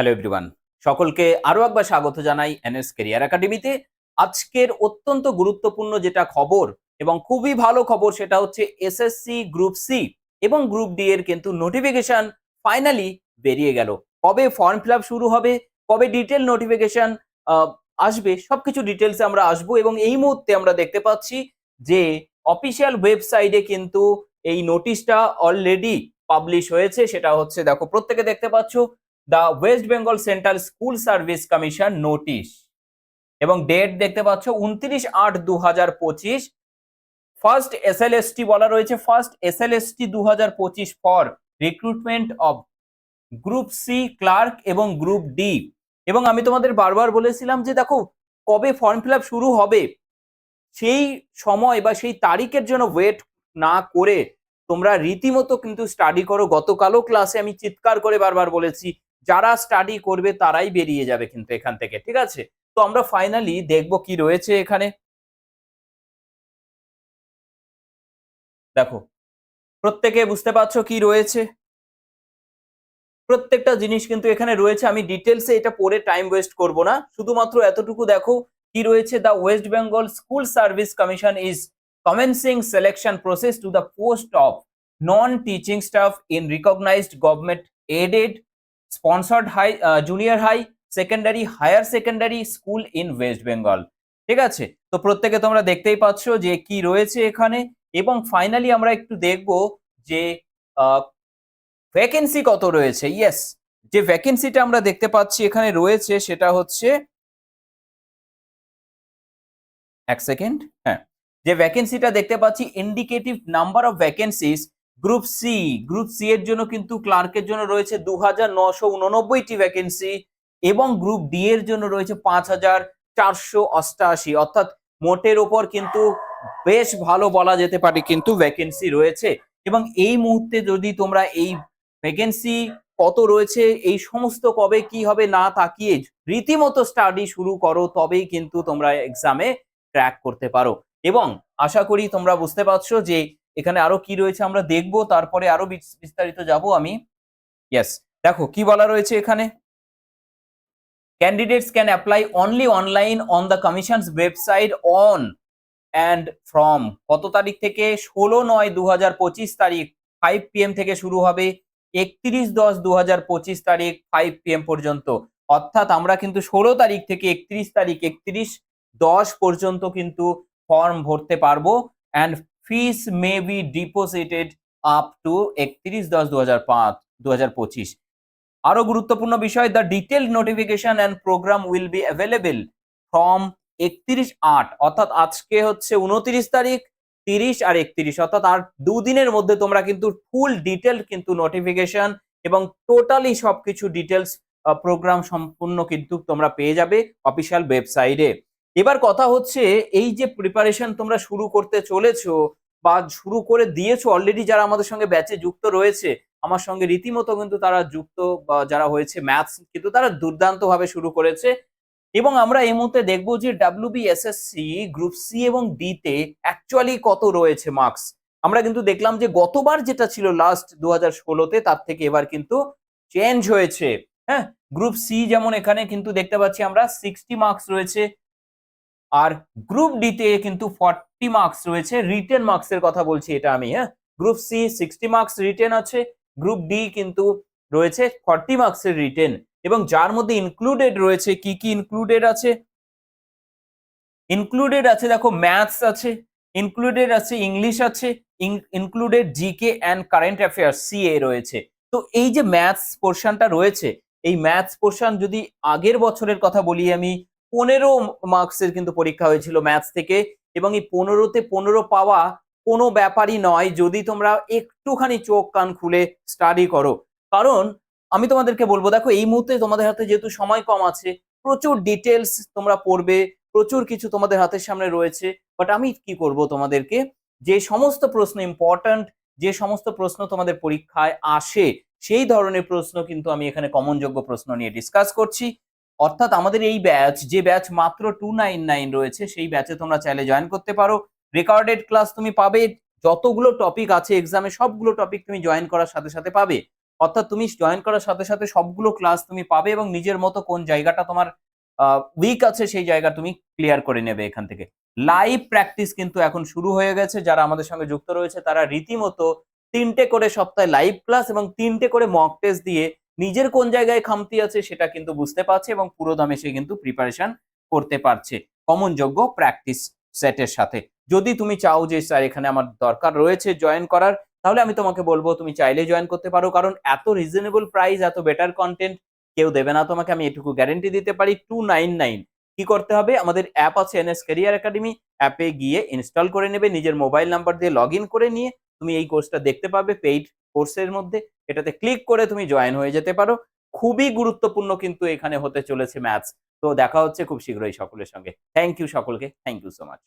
Hello everyone সকলকে আরও একবার স্বাগত জানাই এনএস কেরিয়ার একাডেমিতে আজকের অত্যন্ত গুরুত্বপূর্ণ যেটা খবর এবং খুবই ভালো খবর সেটা হচ্ছে এসএসসি গ্রুপ সি এবং গ্রুপ ডি এর কিন্তু নোটিফিকেশন ফাইনালি বেরিয়ে গেল। কবে ফর্ম ফিল শুরু হবে, কবে ডিটেল নোটিফিকেশন আসবে, সবকিছু ডিটেলসে আমরা আসব এবং এই মুহূর্তে আমরা দেখতে পাচ্ছি যে অফিসিয়াল ওয়েবসাইটে কিন্তু এই নোটিশটা অলরেডি পাবলিশ হয়েছে। সেটা হচ্ছে, দেখো, প্রত্যেকে দেখতে পাচ্ছ the West Bengal Central School Service Commission notice এবং ডেট দেখতে পাচ্ছ উনত্রিশ আট দু হাজার পঁচিশ। First S L S T বলা রয়েছে first S L S T দু হাজার পঁচিশ for recruitment of group C clerk এবং গ্রুপ ডি এবং আমি তোমাদের বারবার বলেছিলাম যে দেখো, কবে ফর্ম ফিল শুরু হবে? সেই সময় বা সেই তারিখের জন্য ওয়েট না করে তোমরা রীতিমতো কিন্তু স্টাডি করো। গতকালও ক্লাসে আমি চিৎকার করে বারবার বলেছি যারা স্টাডি করবে তারাই বেরিয়ে যাবে কিন্তু এখান থেকে, ঠিক আছে? তো আমরা ফাইনালি দেখব কি রয়েছে এখানে। দেখো, প্রত্যেকে বুঝতে পারছ কি রয়েছে? প্রত্যেকটা জিনিস কিন্তু এখানে রয়েছে, আমি ডিটেলসে এটা পড়ে টাইম ওয়েস্ট করব না। শুধুমাত্র এতটুকু দেখো কি রয়েছে the West Bengal School Service Commission is commencing selection process to the post of non teaching staff in recognized government sponsored high uh, junior high secondary higher secondary school in West Bengal ঠিক আছে? তো প্রত্যেকে তোমরা দেখতেই পাচ্ছ যে কি রয়েছে এখানে। এবং ফাইনালি আমরা একটু দেখব যে ভ্যাকেন্সি কত রয়েছে। ইয়েস যে ভ্যাকেন্সিটা আমরা দেখতে পাচ্ছি এখানে রয়েছে সেটা হচ্ছে এক সেকেন্ড হ্যাঁ। যে ভ্যাকেন্সিটা দেখতে পাচ্ছি indicative number of vacancies group C group C এর জন্য কিন্তু ক্লার্কের জন্য রয়েছে দু হাজার নশো উননব্বইটি ভ্যাকেন্সি এবং গ্রুপ ডি এর জন্য রয়েছে পাঁচ হাজার চারশো অষ্টাশি। অর্থাৎ মোটের ওপর কিন্তু বেশ ভালো বলা যেতে পারে কিন্তু ভ্যাকেন্সি রয়েছে। এবং এই মুহূর্তে যদি তোমরা এই ভ্যাকেন্সি কত রয়েছে, এই সমস্ত কবে কি হবে না তাকিয়ে রীতিমতো স্টাডি শুরু করো, তবেই কিন্তু তোমরা এক্সামে ট্র্যাক করতে পারো। এবং আশা করি তোমরা বুঝতে পারছ যে এখানে আরও কি রয়েছে আমরা দেখব, তারপরে আরও বিস্তারিত যাব আমি। ইয়েস দেখো, কি বলা রয়েছে এখানে? Candidates can apply only online on the commission's website on and from কত তারিখ থেকে? ষোলো নয় দু তারিখ ফাইভ পিএম থেকে শুরু হবে। একত্রিশ দশ দু তারিখ ফাইভ পিএম পর্যন্ত। অর্থাৎ আমরা কিন্তু ষোলো তারিখ থেকে একত্রিশ তারিখ, একত্রিশ দশ পর্যন্ত কিন্তু ফর্ম ভরতে পারব। And fees may be deposited up to একত্রিশ দশ দু হাজার পাঁচ দু হাজার পঁচিশ। আরও গুরুত্বপূর্ণ বিষয় the detail notification and programme will be available from একত্রিশ আট, অর্থাৎ আজকে হচ্ছে উনত্রিশ তারিখ, তিরিশ আর একত্রিশ, অর্থাৎ আর দুদিনের মধ্যে তোমরা কিন্তু ফুল ডিটেল কিন্তু নোটিফিকেশন এবং টোটালি সবকিছু ডিটেলস প্রোগ্রাম সম্পূর্ণ কিন্তু তোমরা পেয়ে যাবে অফিসিয়াল ওয়েবসাইটে এবার কথা হচ্ছে, এই যে প্রিপারেশন তোমরা শুরু করতে চলেছো বা শুরু করে দিয়েছ অলরেডি যারা আমাদের সঙ্গে ব্যাচে যুক্ত রয়েছে, আমার সঙ্গে রীতিমতো কিন্তু তারা যুক্ত বা যারা হয়েছে ম্যাথস কিন্তু তারা দুর্দান্ত ভাবে শুরু করেছে। এবং আমরা এই মুহূর্তে দেখব যে ডাব্লিউবি এসএসসি গ্রুপ সি এবং ডি তে অ্যাকচুয়ালি কত রয়েছে মার্কস আমরা কিন্তু দেখলাম যে গতবার যেটা ছিল লাস্ট দু হাজার ষোলোতে, তার থেকে এবার কিন্তু চেঞ্জ হয়েছে। হ্যাঁ গ্রুপ সি যেমন এখানে কিন্তু দেখতে পাচ্ছি আমরা সিক্সটি মার্কস রয়েছে। আর গ্রুপ ডিতে কিন্তু ফর্টি মার্কস রয়েছে রিটেন মার্কসের কথা বলছি এটা আমি হ্যাঁ? Group C sixty marks written আছে গ্রুপ ডি কিন্তু রয়েছে ফর্টি মার্কসের রিটেন এবং যার মধ্যে ইনক্লুডেড রয়েছে কি কি ইনক্লুডেড আছে? ইনক্লুডেড আছে দেখো ম্যাথস আছে ইনক্লুডেড আছে ইংলিশ আছে included GK and current affairs CA রয়েছে। তো এই যে ম্যাথস পোর্শনটা রয়েছে, এই ম্যাথস পোর্শন যদি আগের বছরের কথা বলি আমি, পনেরো মার্কসের কিন্তু পরীক্ষা হয়েছিল ম্যাথস থেকে এবং এই পনেরোতে পনেরো পাওয়া কোনো ব্যাপারই নয় যদি তোমরা একটুখানি চোখ কান খুলে স্টাডি করো। কারণ আমি তোমাদেরকে বলব, দেখো এই মুহূর্তে তোমাদের হাতে যেহেতু সময় কম আছে, প্রচুর ডিটেলস তোমরা পড়বে, প্রচুর কিছু তোমাদের হাতের সামনে রয়েছে বাট আমি কি করব তোমাদেরকে? যে সমস্ত প্রশ্ন ইম্পর্ট্যান্ট যে সমস্ত প্রশ্ন তোমাদের পরীক্ষায় আসে, সেই ধরনের প্রশ্ন কিন্তু আমি এখানে কমনযোগ্য প্রশ্ন নিয়ে ডিসকাস করছি। অর্থাৎ আমাদের এই ব্যাচ যে ব্যাচ মাত্র টু নাইন নাইন রয়েছে, সেই ব্যাচে তোমরা চাইলে জয়েন করতে পারো। রেকর্ডেড ক্লাস তুমি পাবে, যতগুলো টপিক আছে এক্সামে সবগুলো টপিক তুমি জয়েন করার সাথে সাথে পাবে। অর্থাৎ তুমি জয়েন করার সাথে সাথে সবগুলো ক্লাস তুমি পাবে এবং নিজের মতো কোন জায়গাটা তোমার উইক আছে সেই জায়গা তুমি ক্লিয়ার করে নেবে এখান থেকে। লাইভ প্র্যাকটিস কিন্তু এখন শুরু হয়ে গেছে। যারা আমাদের সঙ্গে যুক্ত রয়েছে, তারা রীতিমতো তিনটে করে সপ্তাহে লাইভ ক্লাস এবং তিনটে করে মক টেস্ট দিয়ে নিজের কোন জায়গায় খামতি আছে সেটা কিন্তু বুঝতে পারছে এবং পুরো দামে সে কিন্তু প্রিপারেশন করতে পারছে। কমন যোগ্য প্র্যাকটিস সেটের সাথে। যদি তুমি চাও যে, স্যার, এখানে আমার দরকার রয়েছে জয়েন করার, তাহলে আমি তোমাকে বলব, তুমি চাইলে জয়েন করতে পারো। কারণ এত রিজনেবল প্রাইস এত বেটার কন্টেন্ট কেউ দেবে না তোমাকে। আমি এটুকু গ্যারেন্টি দিতে পারি। টু নাইন নাইন কি করতে হবে? আমাদের অ্যাপ আছে এনএস ক্যারিয়ার একাডেমি অ্যাপে গিয়ে ইনস্টল করে নেবে। নিজের মোবাইল নাম্বার দিয়ে লগ করে নিয়ে তুমি এই কোর্সটা দেখতে পাবে পেইড কোর্সের মধ্যে। এটাতে ক্লিক করে তুমি জয়েন হয়ে যেতে পারো। খুবই গুরুত্বপূর্ণ কিন্তু এখানে হতে চলেছে ম্যাথস তো দেখা হচ্ছে খুব শীঘ্রই সকলের সঙ্গে। থ্যাংক ইউ সকলকে। Thank you so much